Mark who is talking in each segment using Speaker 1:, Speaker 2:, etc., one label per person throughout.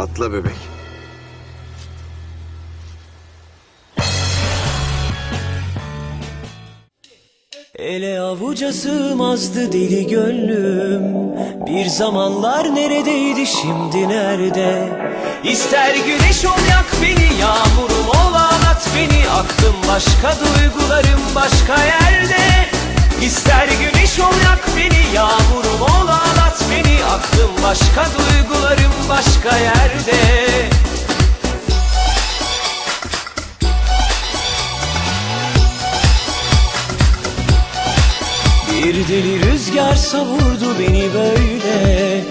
Speaker 1: Atla bebek.
Speaker 2: Ele avuca sığmazdı deli gönlüm. Bir zamanlar neredeydi şimdi nerede? İster güneş ol yak beni Yağmurum ol ağlat beni. Aklım başka duygularım başka yerde. İster güneş ol yak beni Yağmurum ol ağlat beni. Aklım başka duygularım başka yerde. Bir deli rüzgar savurdu beni böyle.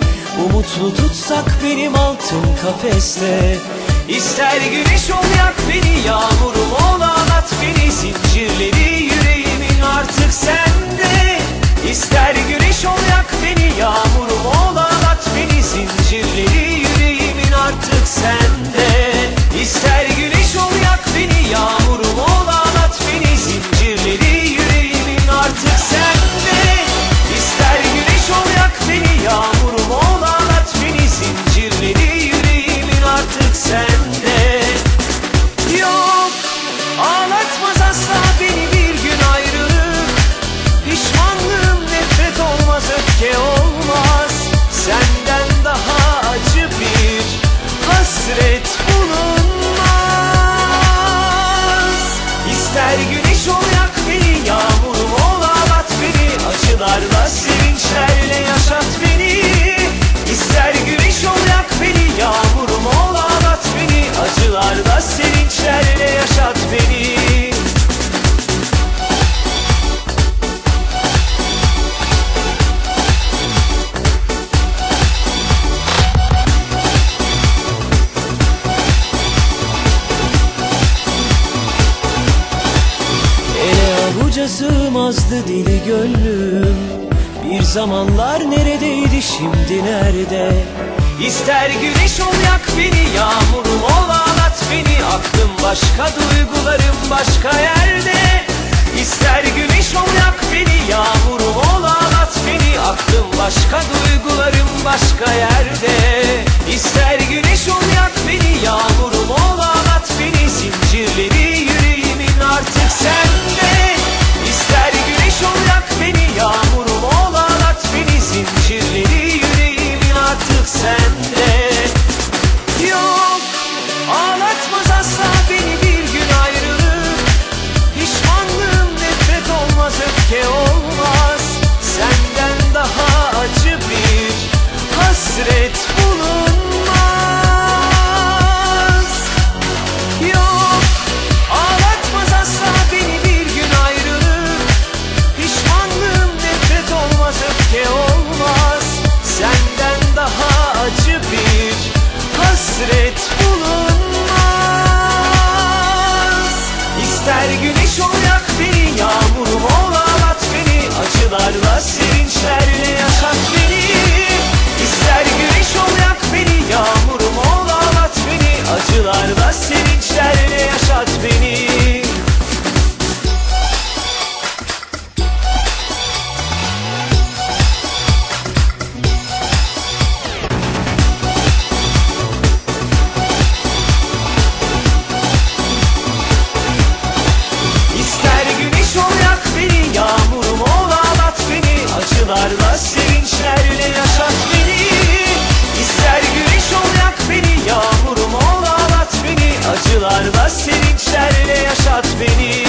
Speaker 2: Umutlu tutsak benim altın kafeste. İster güneş ol yak beni Yağmurum ol ağlat beni Zincirleri Acılarla sevinçlerle yaşat beni. Avuca sığmazdı dili gönlüm. Bir zamanlar neredeydi şimdi nerede İster güneş ol yak beni Yağmurum ol ağlat beni? Aklım başka duygularım başka yerde. İster güneş ol yak beni Yağmurum ol ağlat beni? Aklım başka duygularım başka yerde pretend hesitate Şarkılarla sevinçlerle yaşat beni. İster güneş ol yak beni Yağmurum ol ağlat beni. Acılarla sevinçlerle yaşat beni.